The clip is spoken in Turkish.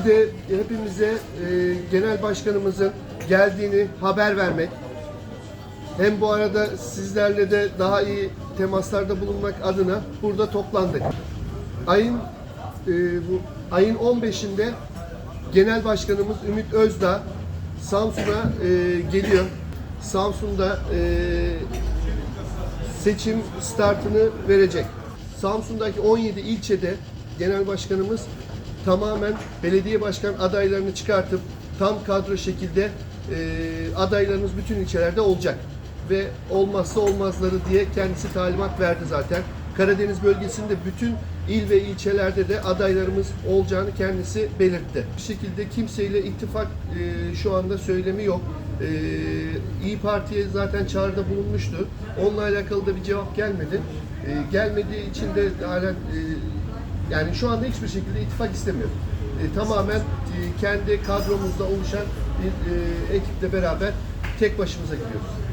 Bir de hepimize e, genel başkanımızın geldiğini haber vermek. Hem bu arada sizlerle de daha iyi temaslarda bulunmak adına burada toplandık. Ayın e, bu ayın 15'inde Genel Başkanımız Ümit Özdağ Samsun'a e, geliyor. Samsun'da e, seçim startını verecek. Samsun'daki 17 ilçede genel başkanımız tamamen belediye başkan adaylarını çıkartıp tam kadro şekilde e, adaylarımız bütün ilçelerde olacak. Ve olmazsa olmazları diye kendisi talimat verdi zaten. Karadeniz bölgesinde bütün il ve ilçelerde de adaylarımız olacağını kendisi belirtti. Bir şekilde kimseyle ittifak e, şu anda söylemi yok. E, İyi Parti'ye zaten çağrıda bulunmuştu. Onunla alakalı da bir cevap gelmedi. E, gelmediği için de halen e, yani şu anda hiçbir şekilde ittifak istemiyor. E, tamamen e, kendi kadromuzda oluşan bir e, ekiple beraber tek başımıza gidiyoruz.